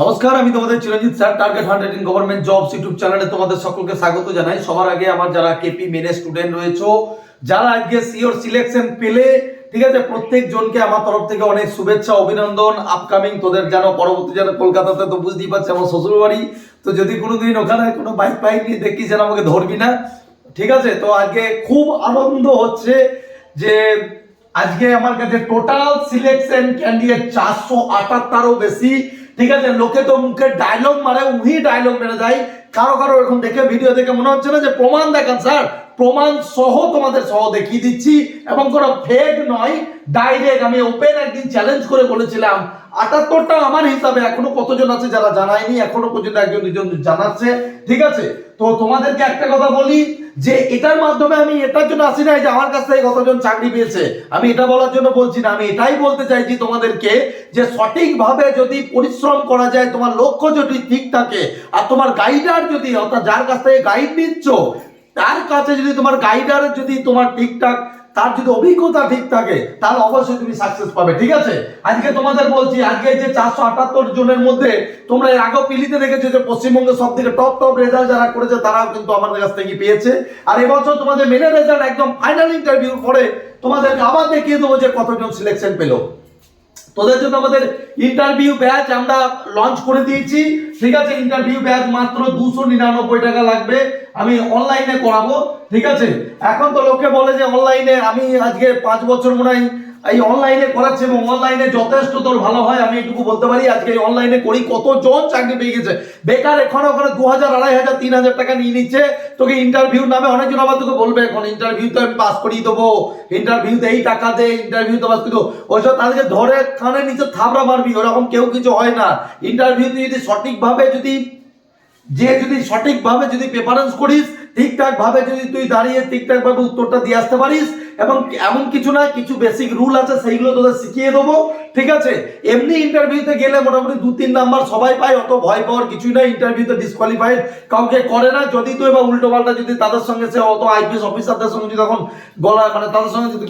নমস্কার, আমি তোমাদের Chiranjit sir target hundred in government jobs YouTube চ্যানেলে তোমাদের সকলকে স্বাগত জানাই। সবার আগে আমার যারা কেপি মেনে স্টুডেন্ট রয়েছে, যারা আজকে সিওর সিলেকশন পেলে, ঠিক আছে প্রত্যেক জনকে আমার তরফ থেকে অনেক শুভেচ্ছা, অভিনন্দন আপকামিং তোদের যেন, পরবর্তী যেন কলকাতাতে তো বুঝতেই পারছি, আমার শ্বশুর বাড়ি তো যদি কোনোদিন ওখানে কোনো বাইক ফাইক নিয়ে দেখি যেন আমাকে ধরবি না। ঠিক আছে, তো আজকে খুব আনন্দ হচ্ছে যে আজকে আমার কাছে টোটাল সিলেকশন ক্যান্ডিডেট চারশো আটাত্তরও বেশি। ঠিক আছে, লোকে তো মুখে ডায়লগ মারে, উহি ডায়লগ মেরে যায় কারও কারও এরকম দেখে ভিডিও দেখে মনে হচ্ছে না যে প্রমাণ দেখান স্যার প্রমাণ সহ তোমাদের সহ দেখিয়ে দিচ্ছি। এবং কোনো ফেক নয় ডাইরেক্ট আমি ওপেন একদিন চ্যালেঞ্জ করে বলেছিলাম। আটাত্তরটা আমার হিসাবে এখনও কতজন আছে যারা জানায়নি, এখনও পর্যন্ত একজন, দুজন জানাচ্ছে। ঠিক আছে? তো তোমাদেরকে একটা কথা বলি, যে এটার মাধ্যমে আমি এটার জন্য আসি নাই যে আমার কাছ থেকে কতজন চাকরি পেয়েছে। আমি এটা বলার জন্য বলছি না, আমি এটাই বলতে চাইছি তোমাদেরকে যে সঠিকভাবে যদি পরিশ্রম করা যায়, তোমার লক্ষ্য যদি ঠিক থাকে, আর তোমার গাইডার যদি, অর্থাৎ যার কাছ থেকে গাইড নিচ্ছ তার কাছে যদি তোমার গাইডার যদি তোমার ঠিকঠাক তার যদি অভিজ্ঞতা ঠিক থাকে, তাহলে অবশ্যই তুমি সাকসেস পাবে, ঠিক আছে? আজকে তোমাদের বলছি, আজকে যে চারশো আটাত্তর জনের মধ্যে তোমরা এর আগেও পিলিতে দেখেছ যে পশ্চিমবঙ্গের সব থেকে টপ টপ রেজাল্ট যারা করেছে, তারাও কিন্তু আমাদের কাছ থেকে পেয়েছে। আর এবছর তোমাদের মেনে রেজাল্ট একদম ফাইনাল ইন্টারভিউ পরে তোমাদেরকে আবার দেখিয়ে দেবো যে কতজন সিলেকশন পেল। তোদের জন্য আমাদের ইন্টারভিউ ব্যাচ আমরা লঞ্চ করে দিয়েছি। ঠিক আছে ইন্টারভিউ ব্যাচ মাত্র দুশো নিরানব্বই টাকা লাগবে। আমি অনলাইনে করাবো, ঠিক আছে? এখন তো লোকে বলে যে অনলাইনে আমি আজকে পাঁচ বছর মনে হয় এই অনলাইনে করাচ্ছে এবং অনলাইনে যথেষ্ট তোর ভালো হয়, আমি এটুকু বলতে পারি। আজকে এই অনলাইনে করি, কতজন চাকরি পেয়ে গেছে? বেকার এখন ওখানে দু হাজার, আড়াই হাজার, তিন হাজার টাকা নিয়ে নিচ্ছে। তোকে ইন্টারভিউ নামে অনেকজন আবার তোকে বলবে, এখন ইন্টারভিউ তো আমি পাস করিয়ে দেবো। ইন্টারভিউতে এই টাকা দে ইন্টারভিউতে পাস করে ওইসব তাদেরকে ধরে কানে নিচে থাবড়া মারবি, ওরকম কেউ কিছু হয় না। ইন্টারভিউতে যদি সঠিকভাবে যদি, যে যদি সঠিকভাবে যদি প্রেফারেন্স করিস ঠিকঠাক ভাবে যদি তুই দাঁড়িয়ে ঠিকঠাক ভাবে উত্তরটা দিয়ে আসতে পারিস এবং এমন কিছু না কিছু বেসিক রুল আছে, সেইগুলো তোদের শিখিয়ে দেবো, ঠিক আছে? এমনি ইন্টারভিউতে গেলে মোটামুটি দু, তিন নাম্বার সবাই পায়, অত ভয় পাওয়ার কিছুই না ইন্টারভিউতে ডিসকোয়ালিফাইড কাউকে করে না, যদি তো এবার উল্টো পাল্টা যদি তাদের সঙ্গে সে অত আইপিএস অফিসারদের সঙ্গে যদি তখন গলা মানে তাদের সঙ্গে যদি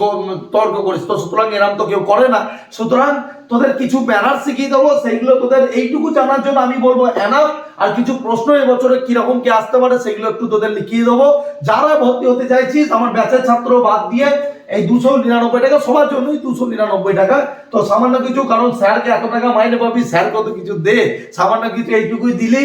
তর্ক করিস, তো সুতরাং এরাম তো কেউ করে না। সুতরাং তোদের কিছু ব্যানার শিখিয়ে দেবো, সেইগুলো তোদের এইটুকু জানার জন্য আমি বলব এনাফ আর কিছু প্রশ্ন এবছরে কীরকম কি আসতে পারে সেগুলো একটু তোদের লিখিয়ে দেবো। যারা ভর্তি হতে চাইছিস, আমার ব্যাচের ছাত্র বাদ দিয়ে এই দুশো নিরানব্বই টাকা, সবার জন্যই দুশো নিরানব্বই টাকা। তো সামান্য কিছু, কারণ স্যারকে এত টাকা মাইনে পাবি, স্যার কত কিছু দে। সামান্য কিছু এইটুকুই দিলি,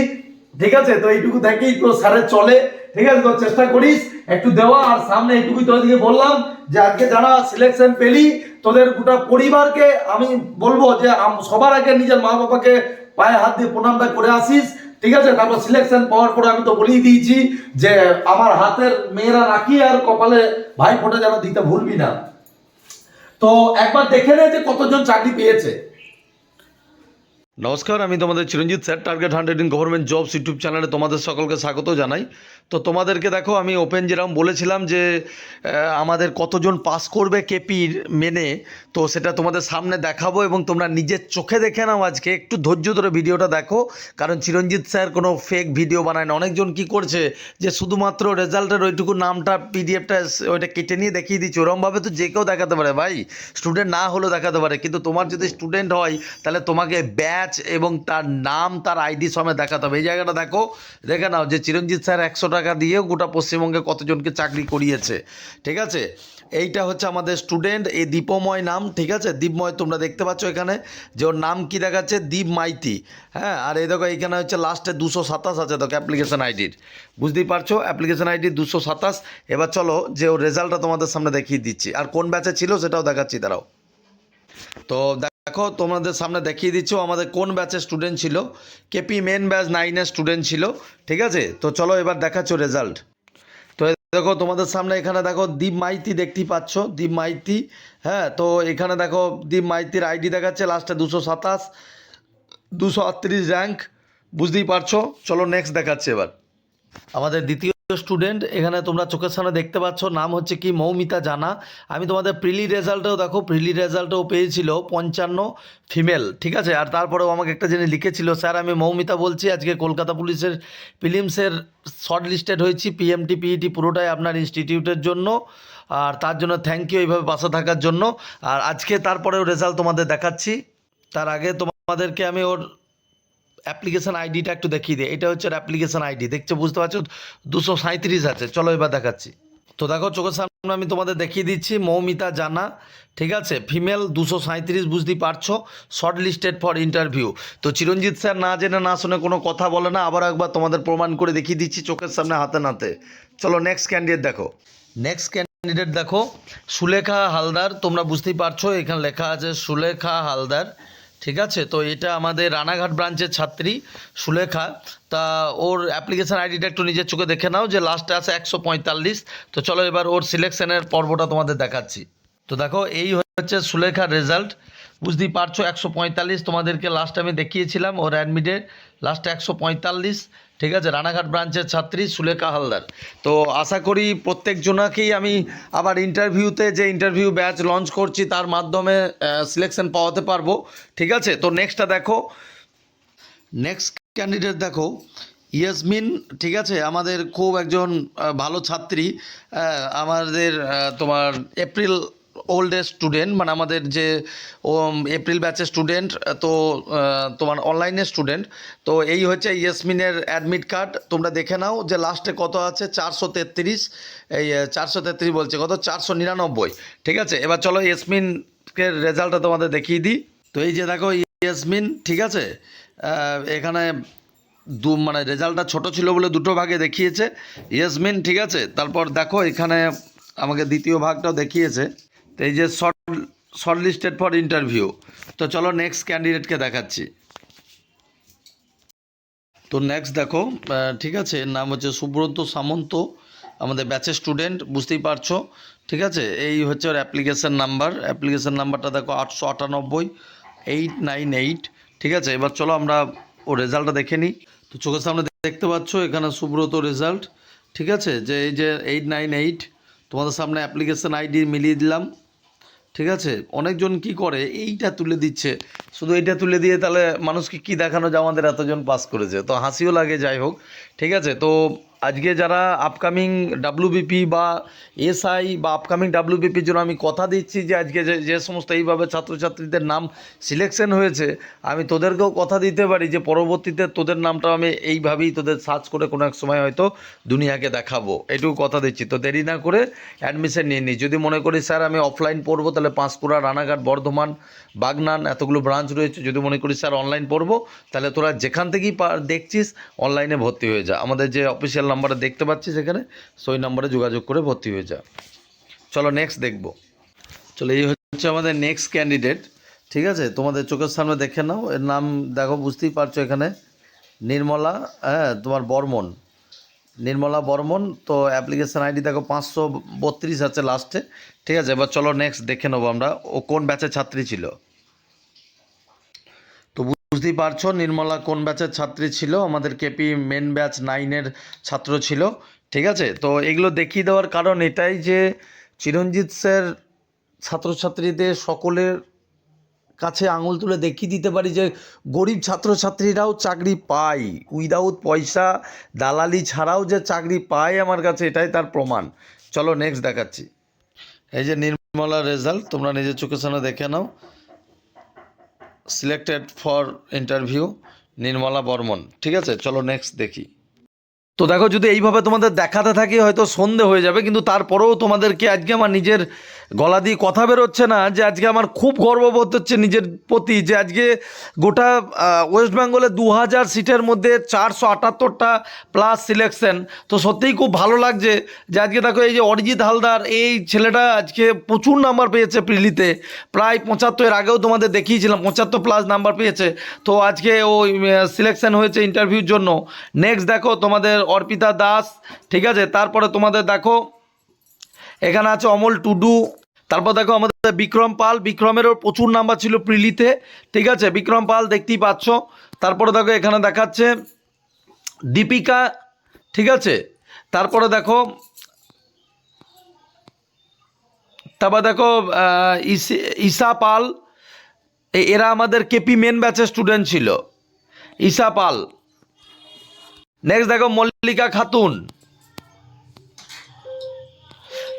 ঠিক আছে? তো এইটুকু থেকেই তো স্যারের চলে। ঠিক আছে তো চেষ্টা করিস। একটু দেওয়া, আর সামনে এইটুকুই তোদেরকে বললাম যে আজকে যারা সিলেকশন পেলি, তোদের গোটা পরিবারকে আমি বলব যে সবার আগে নিজের মা বাবাকে পায়ে হাত দিয়ে প্রণামটা করে আসিস, ঠিক আছে? তারপর সিলেকশন পাওয়ার পরে আমি তো বলেই দিয়েছি যে আমার হাতের মেয়েরা রাখি আর কপালে ভাই ফোটা যেন দিতে ভুলবি না। তো একবার দেখে নে যে কতজন চাকরি পেয়েছে। নমস্কার, আমি তোমাদের Chiranjit sir target hundred in government jobs YouTube চ্যানেলে তোমাদের সকলকে স্বাগত জানাই। তো তোমাদেরকে দেখো, আমি ওপেন যেরকম বলেছিলাম যে আমাদের কতজন পাস করবে কেপির মেনে, তো সেটা তোমাদের সামনে দেখাবো এবং তোমরা নিজের চোখে দেখে নাও আজকে। একটু ধৈর্য ধরে ভিডিওটা দেখো, কারণ চিরঞ্জিত স্যার কোনো ফেক ভিডিও বানায় না। অনেকজন কি করছে যে, শুধুমাত্র রেজাল্টের ওইটুকু নামটা পিডিএফটা ওইটা কেটে নিয়ে দেখিয়ে দিচ্ছে। ওরমভাবে তো যে কেউ দেখাতে পারে। ভাই স্টুডেন্ট না হলেও দেখাতে পারে, কিন্তু তোমার যদি স্টুডেন্ট হয়, তাহলে তোমাকে ব্যাচ এবং তার নাম, তার আইডি সমেত দেখাতে হবে। এই জায়গাটা দেখো, দেখে নাও যে চিরঞ্জিত স্যার একশো টাকা দিয়ে গোটা পশ্চিমবঙ্গে কতজনকে চাকরি করিয়েছে, ঠিক আছে? এইটা হচ্ছে আমাদের স্টুডেন্ট এই দীপময় নাম, ঠিক আছে? দীপময়, তোমরা দেখতে পাচ্ছ এখানে যে ওর নাম কি দেখাচ্ছে? দীপ মাইতি হ্যাঁ? আর এই দেখো, এখানে হচ্ছে লাস্টে দুশো সাতাশ আছে দেখো অ্যাপ্লিকেশন আইডির বুঝতেই পারছ? অ্যাপ্লিকেশন আইডি দুশো সাতাশ। এবার চলো, যে ওর রেজাল্টটা তোমাদের সামনে দেখিয়ে দিচ্ছি। আর কোন ব্যাচে ছিল সেটাও দেখাচ্ছি, দাঁড়াও। তো দেখো, তোমাদের সামনে দেখিয়ে দিচ্ছ আমাদের কোন ব্যাচের স্টুডেন্ট ছিল। কেপি মেন ব্যাচ নাইনের স্টুডেন্ট ছিল, ঠিক আছে? তো চলো এবার দেখাচ্ছ রেজাল্ট তো দেখো, তোমাদের সামনে এখানে দেখো, দীপ মাইতি দেখতেই পাচ্ছ, দীপ মাইতি হ্যাঁ? তো এখানে দেখো, দীপ মাইতির আইডি দেখাচ্ছে লাস্টে দুশো সাতাশ, দুশো আটত্রিশ র্যাঙ্ক বুঝতেই পারছ? চলো নেক্সট দেখাচ্ছে এবার। আমাদের দ্বিতীয় স্টুডেন্ট এখানে তোমরা চোখের সামনে দেখতে পাচ্ছ, নাম হচ্ছে কি মৌমিতা জানা। আমি তোমাদের প্রিলি রেজাল্টেও দেখো প্রিলি রেজাল্টেও পেয়েছিল পঞ্চান্ন ফিমেল ঠিক আছে? আর তারপরেও আমাকে একটা জিনিস লিখেছিল, স্যার, আমি মৌমিতা বলছি, আজকে কলকাতা পুলিশের ফিলিমসের শর্ট লিস্টেড হয়েছি পিএমটি পিইটি পুরোটাই আপনার ইনস্টিটিউটের জন্য। আর তার জন্য থ্যাংক ইউ এইভাবে পাশে থাকার জন্য। আর আজকে তারপরেও রেজাল্ট তোমাদের দেখাচ্ছি। তার আগে তোমাদেরকে আমি ওর অ্যাপ্লিকেশন আইডিটা একটু দেখিয়ে দিই। এটা হচ্ছে অ্যাপ্লিকেশন আইডি দেখছ, বুঝতে পারছ? দুশো সাঁত্রিশ আছে। চলো এবার দেখাচ্ছি। তো দেখো, চোখের সামনে আমি তোমাদের দেখিয়ে দিচ্ছি, মৌমিতা জানা, ঠিক আছে? ফিমেল দুশো সাঁত্রিশ বুঝতেই পারছ? শর্ট লিস্টেড ফর ইন্টারভিউ তো চিরঞ্জিত স্যার না জেনে, না শুনে কোনো কথা বলে না, আবার একবার তোমাদের প্রমাণ করে দেখিয়ে দিচ্ছি চোখের সামনে, হাতে নাতে চলো নেক্সট ক্যান্ডিডেট দেখো। নেক্সট ক্যান্ডিডেট দেখো, সুলেখা হালদার। তোমরা বুঝতেই পারছ, এখানে লেখা আছে সুলেখা হালদার। ঠিক আছে? তো এটা আমাদের রানাঘাট ব্রাঞ্চের ছাত্রী সুলেখা। তা ওর অ্যাপ্লিকেশান আইডিটা একটু নিজের চোখে দেখে নাও যে লাস্টে আছে একশো পঁয়তাল্লিশ। তো চলো এবার ওর সিলেকশনের পর্বটা তোমাদের দেখাচ্ছি। তো দেখো, এই হচ্ছে সুলেখার রেজাল্ট বুঝতেই পারছ, একশো পঁয়তাল্লিশ তোমাদেরকে লাস্ট আমি দেখিয়েছিলাম ওর অ্যাডমিটে লাস্টে একশো পঁয়তাল্লিশ। ঠিক আছে, রানাঘাট ব্রাঞ্চের ছাত্রী সুলেখা হালদার। তো আশা করি প্রত্যেকজনাকেই আমি আবার ইন্টারভিউতে যে ইন্টারভিউ ব্যাচ লঞ্চ করছি তার মাধ্যমে সিলেকশন পাওয়াতে পারব। ঠিক আছে, তো নেক্সটটা দেখো। নেক্সট ক্যান্ডিডেট দেখো, ইয়াসমিন, ঠিক আছে, আমাদের খুব একজন ভালো ছাত্রী আমাদের তোমার এপ্রিল ওল্ড স্টুডেন্ট মানে আমাদের যে এপ্রিল ব্যাচের স্টুডেন্ট তো তোমার অনলাইনের স্টুডেন্ট তো এই হচ্ছে ইয়াসমিনের অ্যাডমিট কার্ড তোমরা দেখে নাও যে লাস্টে কত আছে, চারশো তেত্রিশ, এই চারশো তেত্রিশ বলছে, কত? চারশো নিরানব্বই, ঠিক আছে? এবার চলো ইয়াসমিনকে রেজাল্টটা তোমাদের দেখিয়ে দিই। তো এই যে দেখো ইয়াসমিন ঠিক আছে? এখানে দু মানে রেজাল্টটা ছোট ছিল বলে দুটো ভাগে দেখিয়েছে। ইয়াসমিন ঠিক আছে? তারপর দেখো এখানে আমাকে দ্বিতীয় ভাগটাও দেখিয়েছে। তো এই যে short short listed for interview তো চলো নেক্সট ক্যান্ডিডেটকে দেখাচ্ছি। তো নেক্সট দেখো ঠিক আছে নাম হচ্ছে সুব্রত সামন্ত, আমাদের ব্যাচের স্টুডেন্ট বুঝতেই পারছ, ঠিক আছে? এই হচ্ছে ওর অ্যাপ্লিকেশান নাম্বার অ্যাপ্লিকেশান নাম্বারটা দেখো আটশো আটানব্বই এইট নাইন এইট ঠিক আছে? এবার চলো আমরা ও রেজাল্টটা দেখে নিই। তো চোখের সামনে দেখতে পাচ্ছ, এখানে সুব্রত রেজাল্ট ঠিক আছে? যে এই যে এইট নাইন এইট তোমাদের সামনে অ্যাপ্লিকেশন আইডি মিলিয়ে দিলাম। ঠিক আছে? অনেকজন কি করে? এইটা তুলে দিচ্ছে। শুধু এইটা তুলে দিয়ে তাহলে মানুষকে কি দেখানো যে আমাদের এতজন পাস করেছে? তো হাসিও লাগে, যাই হোক। ঠিক আছে? তো আজকে যারা আপকামিং ডাব্লিউবিপি বা এসআই বা আপকামিং ডাব্লিউবিপির জন্য আমি কথা দিচ্ছি যে আজকে যে যে সমস্ত এইভাবে ছাত্রছাত্রীদের নাম সিলেকশন হয়েছে, আমি তোদেরকেও কথা দিতে পারি যে পরবর্তীতে তোদের নামটা আমি এইভাবেই তোদের সার্চ করে কোনো এক সময় হয়তো দুনিয়াকে দেখাবো। এটুকু কথা দিচ্ছি। তো দেরি না করে অ্যাডমিশন নিয়ে নিই যদি মনে করি, স্যার, আমি অফলাইন পড়ব, তাহলে পাঁশকুড়া, রানাঘাট, বর্ধমান, বাগনান এতগুলো ব্রাঞ্চ রয়েছে। যদি মনে করি, স্যার অনলাইন পড়ব, তাহলে তোরা যেখান থেকেই দেখছিস অনলাইনে ভর্তি হয়ে যা। আমাদের যে অফিসিয়াল নাম্বারে দেখতে পাচ্ছিস এখানে সেই নাম্বারে যোগাযোগ করে ভর্তি হয়ে যা। চলো নেক্সট দেখব। চলো, এই হচ্ছে আমাদের নেক্সট ক্যান্ডিডেট ঠিক আছে? তোমাদের চোখের সামনে দেখে নাও। এর নাম দেখো, বুঝতেই পারছ এখানে। নির্মলা হ্যাঁ তোমার বর্মন। নির্মলা বর্মন, তো অ্যাপ্লিকেশন আইডি দেখো, পাঁচশো বত্রিশ আছে লাস্টে ঠিক আছে, এবার চলো নেক্সট দেখে নেব আমরা, ও কোন ব্যাচের ছাত্রী ছিল? বুঝতেই পারছ, নির্মলা কোন ব্যাচের ছাত্রী ছিল? আমাদের কেপি মেন ব্যাচ নাইনের ছাত্র ছিল, ঠিক আছে? তো এগুলো দেখিয়ে দেওয়ার কারণ এটাই যে চিরঞ্জিত স্যার ছাত্রছাত্রীদের সকলের কাছে আঙুল তুলে দেখিয়ে দিতে পারি যে গরিব ছাত্রছাত্রীরাও চাকরি পায়। উইদাউট পয়সা, দালালি ছাড়াও যে চাকরি পায় আমার কাছে, এটাই তার প্রমাণ। চলো নেক্সট দেখাচ্ছি। এই যে নির্মলা রেজাল্ট তোমরা নিজের চোখের সামনে দেখে নাও। Selected for interview Nirmala Barman ঠিক আছে? চলো নেক্সট দেখি। তো দেখো, যদি এইভাবে তোমাদের দেখাতে থাকি, হয়তো সন্ধে হয়ে যাবে, কিন্তু তারপরেও তোমাদেরকে আজকে আমার নিজের গলা দিয়ে কথা বেরোচ্ছে না যে আজকে আমার খুব গর্ববোধ হচ্ছে নিজের প্রতি যে আজকে গোটা ওয়েস্ট বেঙ্গলে দু হাজার সিটের মধ্যে চারশো আটাত্তরটা প্লাস সিলেকশন তো সত্যিই খুব ভালো লাগছে যে আজকে দেখো এই যে অরিজিৎ হালদার, এই ছেলেটা আজকে প্রচুর নাম্বার পেয়েছে প্রিলিতে। প্রায় পঁচাত্তরের আগেও তোমাদের দেখিয়েছিলাম, পঁচাত্তর প্লাস নাম্বার পেয়েছে। তো আজকে ও সিলেকশন হয়েছে ইন্টারভিউর জন্য। নেক্সট দেখো তোমাদের অর্পিতা দাস, ঠিক আছে? তারপরে তোমাদের দেখো, এখানে আছে অমল টুডু তারপর দেখো আমাদের বিক্রম পাল, বিক্রমেরও প্রচুর নাম্বার ছিল প্রিলিতে, ঠিক আছে? বিক্রম পাল দেখতেই পাচ্ছ। তারপরে দেখো এখানে দেখাচ্ছে দীপিকা, ঠিক আছে? তারপরে দেখো, তারপর দেখো ঈশা পাল এরা আমাদের কেপি মেন ব্যাচের স্টুডেন্ট ছিল। ঈশা পাল। নেক্সট দেখো মল্লিকা খাতুন।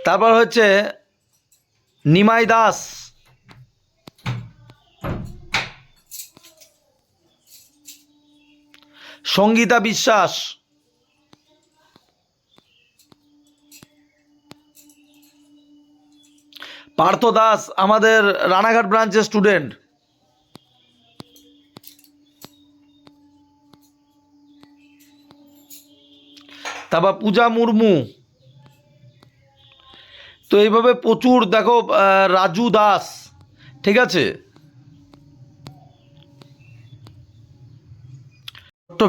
তারপর হচ্ছে নিমাই দাস। সঙ্গীতা বিশ্বাস। পার্থ দাস আমাদের রানাঘাট ব্রাঞ্চের স্টুডেন্ট তারপর পূজা মুর্মু। তো এইভাবে প্রচুর দেখো রাজু দাস ঠিক আছে?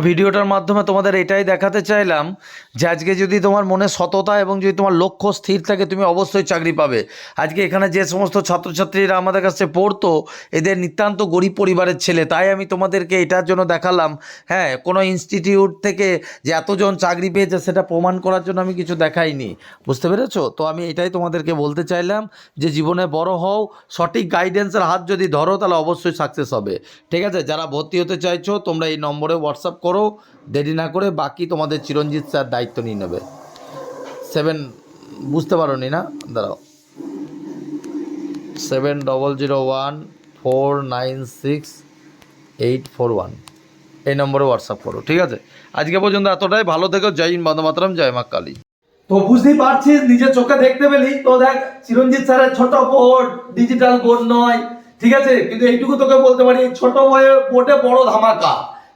ভিডিওটার মাধ্যমে তোমাদের এটাই দেখাতে চাইলাম যে আজকে যদি তোমার মনে সততা এবং যদি তোমার লক্ষ্য স্থির থাকে, তুমি অবশ্যই চাকরি পাবে। আজকে এখানে যে সমস্ত ছাত্রছাত্রীরা আমাদের কাছে পড়তো, এদের নিতান্ত গরিব পরিবারের ছেলে, তাই আমি তোমাদেরকে এটার জন্য দেখালাম। হ্যাঁ কোনো ইনস্টিটিউট থেকে যে এতজন চাকরি পেয়েছে, সেটা প্রমাণ করার জন্য আমি কিছু দেখাইনি। বুঝতে পেরেছ? তো আমি এটাই তোমাদেরকে বলতে চাইলাম যে জীবনে বড় হও, সঠিক গাইডেন্সের হাত যদি ধরো, তাহলে অবশ্যই সাকসেস হবে। ঠিক আছে? যারা ভর্তি হতে চাইছো, তোমরা এই নম্বরে হোয়াটসঅ্যাপ করো, দেরি না করে বাকি তোমাদের চিরঞ্জিত স্যার দায়িত্ব নিয়ে নেবে। সেভেন বুঝতে পারো নি? দাঁড়াও। Seven double zero one four nine six eight four one এই নম্বরে হোয়াটসঅ্যাপ করো, ঠিক আছে? আজকে পর্যন্ত এতটাই। ভালো থেকো। জয় হিন্দ মাতরম। জয় মা কালী। তো বুঝতেই পারছিস, নিজের চোখে দেখতে পেলি? তো দেখ, চিরঞ্জিত স্যারের ছোট বোর্ড ডিজিটাল বোর্ড নয়, ঠিক আছে? কিন্তু এইটুকু তোকে বলতে পারি, ছোট বয়ে বোর্ডে বড় ধামাকা।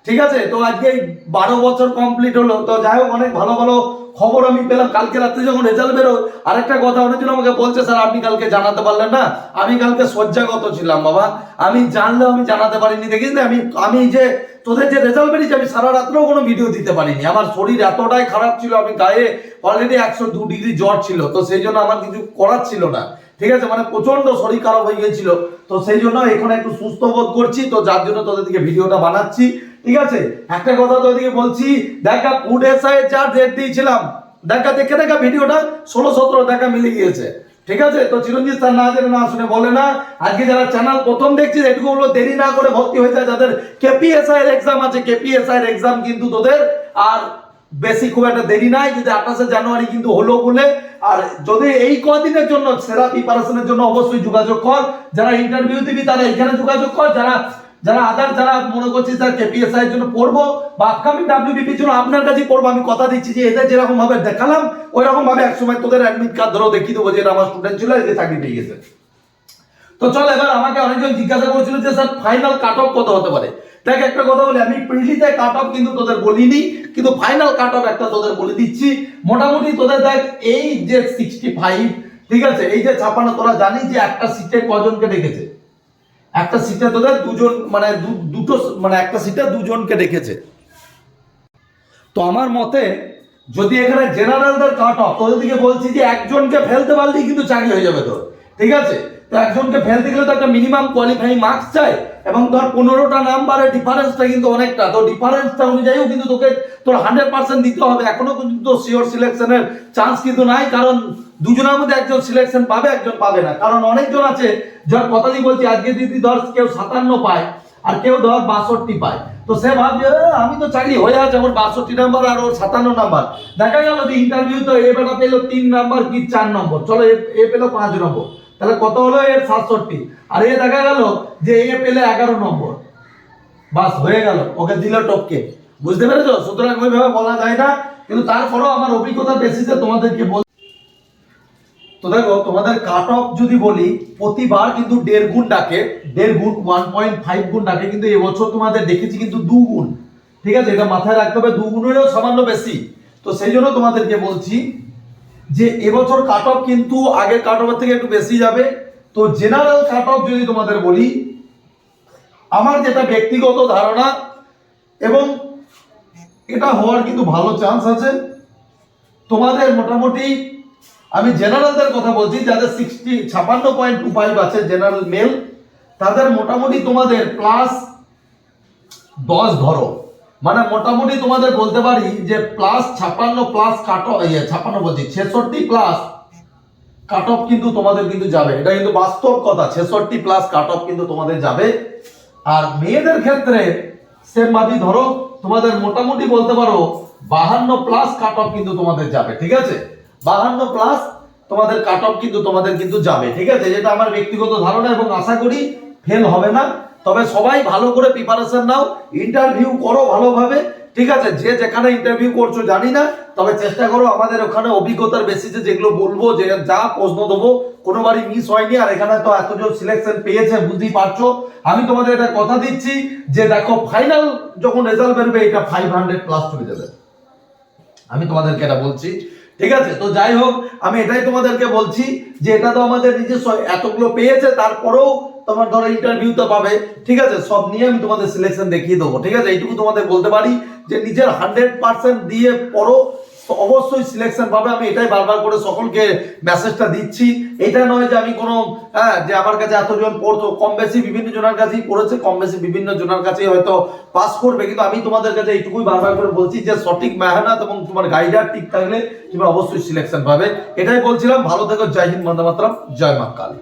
ঠিক আছে? তো আজকে বারো বছর কমপ্লিট হলো। তো যাই হোক, অনেক ভালো ভালো খবর আমি পেলাম। কালকে রাত্রে যখন রেজাল্ট বেরো আরেকটা কথা অনেকজন আমাকে বলছে, স্যার, আপনি কালকে জানাতে পারলেন না? আমি কালকে শয্যাগত ছিলাম, বাবা। আমি জানলেও আমি জানাতে পারিনি। দেখিস আমি আমি যে তোদের যে রেজাল্ট বেরিয়েছে, আমি সারা রাত্রেও কোনো ভিডিও দিতে পারিনি। আমার শরীর এতটাই খারাপ ছিল, আমি গায়ে অলরেডি একশো দু ডিগ্রি জ্বর ছিল। তো সেই জন্য আমার কিছু করার ছিল না। ঠিক আছে? মানে প্রচণ্ড শরীর খারাপ হয়ে গিয়েছিল। তো সেই জন্য এখন একটু সুস্থ বোধ করছি। তো যার জন্য তোদের দিকে ভিডিওটা বানাচ্ছি। ঠিক আছে? একটা কথা তোদেরকে বলছি, দেখা এসআই যা ডেট দিয়েছিলাম, দেখা দেখে দেখা ভিডিওটা ষোলো সতেরো দেখা মিলে গিয়েছে। ঠিক আছে? তো চিরঞ্জিত স্যার না জেনে না শুনে বলে না, আজকে যারা চ্যানেল প্রথম দেখছিস এটুকু হলো দেরি না করে ভর্তি হয়ে যায় যাদের কেপিএসআই এর এক্সাম আছে কেপিএসআই এর এক্সাম কিন্তু তোদের, আর বেশি খুব একটা দেরি নাই, যদি আঠাশে জানুয়ারি কিন্তু হলো বলে, আর যদি এই কদিনের জন্য সেরা প্রিপারেশনের জন্য অবশ্যই যোগাযোগ কর। যারা ইন্টারভিউ দিবি তারা এখানে যোগাযোগ কর, যারা যারা আদার যারা মনে করছিস স্যার কেপিএসআই এর জন্য পড়ব বা আপকামিং ডাব্লিউবিপির জন্য আপনার কাছেই পড়ব, আমি কথা দিচ্ছি যে এদের যেরকম ভাবে দেখালাম ওই রকম ভাবে একসময় তোদের অ্যাডমিট কার্ড ধরো, দেখিয়ে দেবো যে এটা আমার স্টুডেন্ট ছিল এদের চাকরি পেয়ে গেছে। তো চল এবার আমাকে অনেকজন জিজ্ঞাসা করেছিল যে স্যার ফাইনাল কাট অফ কত হতে পারে? দেখ, একটা কথা বলি, আমি প্রিলিতে কাট অফ কিন্তু তোদের বলিনি, কিন্তু ফাইনাল কাট অফ একটা তোদের বলে দিচ্ছি। মোটামুটি তোদের দেখ, এই যে সিক্সটি ফাইভ ঠিক আছে, এই যে ছাপানো তোরা জানিস যে একটা সিটে কজনকে ডেকেছে একটা সিটে তোদের দুজন মানে দুটো মানে একটা সিটে দুজনকে ডেকেছে। তো আমার মতে, যদি এখানে জেনারেলদের কাট অফ তোদের দিকে বলছি যে একজনকে ফেলতে পারলেই কিন্তু চাকরি হয়ে যাবে তোর। ঠিক আছে? তো একজনকে ফেলতে গেলে তো একটা মিনিমাম কোয়ালিফাইং মার্কস চাই, এবং ধর পনেরোটা নাম্বারের ডিফারেন্সটা কিন্তু অনেকটা। তো ডিফারেন্সটা অনুযায়ীও কিন্তু তোকে, তোর হান্ড্রেড পার্সেন্ট দিতে হবে। এখনও কিন্তু শিওর সিলেকশনের চান্স কিন্তু নাই, কারণ দুজনের মধ্যে একজন সিলেকশন পাবে, একজন পাবে না। কারণ অনেকজন আছে, যার কথা দিয়ে বলছি, আজকে যদি ধর কেউ সাতান্ন পায়, আর কেউ ধর বাষট্টি পায়, তো সে ভাবছে আমি তো চাকরি হয়ে আছে, আমার বাষট্টি নাম্বার আর ওর সাতান্ন নাম্বার দেখা গেল যে ইন্টারভিউ তো এ বেটা পেল তিন নাম্বার কি চার নম্বর চলো, এ পেল পাঁচ নম্বর তাহলে কত হলো এর সাতষট্টি? আর এ দেখা গেল যে এ পেলে এগারো নম্বর। বাস, হয়ে গেল। ওকে দিল টপকে। বুঝতে পেরেছ? সুতরাং ওইভাবে বলা যায় না। কিন্তু তারপরেও আমার অভিজ্ঞতার বেসিসে তোমাদেরকে বল তো দেখো, তোমাদের কাট অফ যদি বলি, প্রতিবার কিন্তু দেড় গুণ ডাকে। দেড় গুণ ওয়ান পয়েন্ট ফাইভ গুণ ডাকে। কিন্তু এবছর তোমাদের দেখেছি কিন্তু দু গুণ। ঠিক আছে? এটা মাথায় রাখতে হবে, দু গুণেরও সামান্য বেশি। তো সেই জন্য তোমাদেরকে বলছি যে এবছর কাট অফ কিন্তু আগের কাট অফের থেকে একটু বেশি যাবে। তো জেনারেল কাট অফ যদি তোমাদের বলি, আমার যেটা ব্যক্তিগত ধারণা, এবং এটা হওয়ার কিন্তু ভালো চান্স আছে, তোমাদের মোটামুটি আমি জেনারেলদের কথা বলছি, যাদের সিক্সটি ছাপান্ন পয়েন্ট টু ফাইভ আছে জেনারেল মেল তাদের মোটামুটি তোমাদের প্লাস দশ ধরো। মানে মোটামুটি তোমাদের বলতে পারি যে প্লাস ছাপান্ন প্লাস কাট ইয়ে ছাপান্ন বলছি, ছেষট্টি প্লাস কাট অফ কিন্তু তোমাদের কিন্তু যাবে। এটা কিন্তু বাস্তব কথা, ছেষট্টি প্লাস কাট অফ কিন্তু তোমাদের যাবে। আর মেয়েদের ক্ষেত্রে সেম ভাবি ধরো, তোমাদের মোটামুটি বলতে পারো, বাহান্ন প্লাস কাট অফ কিন্তু তোমাদের যাবে, ঠিক আছে? বাহান্ন প্লাস তোমাদের কাট অফ কিন্তু তোমাদের কিন্তু যাবে, ঠিক আছে? যেটা আমার ব্যক্তিগত ধারণা এবং আশা করি ফেল হবে না। তবে সবাই ভালো করে প্রিপারেশন নাও ইন্টারভিউ করো ভালোভাবে, ঠিক আছে? যে যেখানে ইন্টারভিউ করছ জানি না, তবে চেষ্টা করো আমাদের ওখানে অভিজ্ঞতার বেসিসে যেগুলো বলব, যে যা প্রশ্ন দেবো, কোনোবারই মিস হয়নি, আর এখানে তো এতজন সিলেকশন পেয়েছে, বুঝতেই পারছ? আমি তোমাদের একটা কথা দিচ্ছি, যে দেখো ফাইনাল যখন রেজাল্ট বেরোবে, এটা ফাইভ হান্ড্রেড প্লাস চলে যাবে। আমি তোমাদেরকে এটা বলছি, ঠিক আছে? তো যাই হোক, আমি এটাই তোমাদেরকে বলছি, যে এটা তো আমাদের নিজস্ব, এতগুলো পেয়েছে, তারপরেও তোমার ধরো ইন্টারভিউ তো পাবে, ঠিক আছে? সব নিয়ে আমি তোমাদের সিলেকশন দেখিয়ে দেবো, ঠিক আছে? এইটুকু তোমাদের বলতে পারি যে নিজের হান্ড্রেড পার্সেন্ট দিয়ে পড়ো অবশ্যই সিলেকশন পাবে। আমি এটাই বারবার করে সকলকে মেসেজটা দিচ্ছি। এটা নয় যে আমি কোনো হ্যাঁ যে আমার কাছে এতজন পড়তো, কম বেশি বিভিন্ন জনের কাছেই পড়েছে, কম বেশি বিভিন্ন জনের কাছেই হয়তো পাস করবে, কিন্তু আমি তোমাদের কাছে এইটুকুই বারবার করে বলছি যে সঠিক মেহনত এবং তোমার গাইডার ঠিক থাকলে তুমি অবশ্যই সিলেকশন পাবে। এটাই বলছিলাম। ভালো থেকো। জয় হিন্দ বন্দে মাতরম। জয় মা কালী।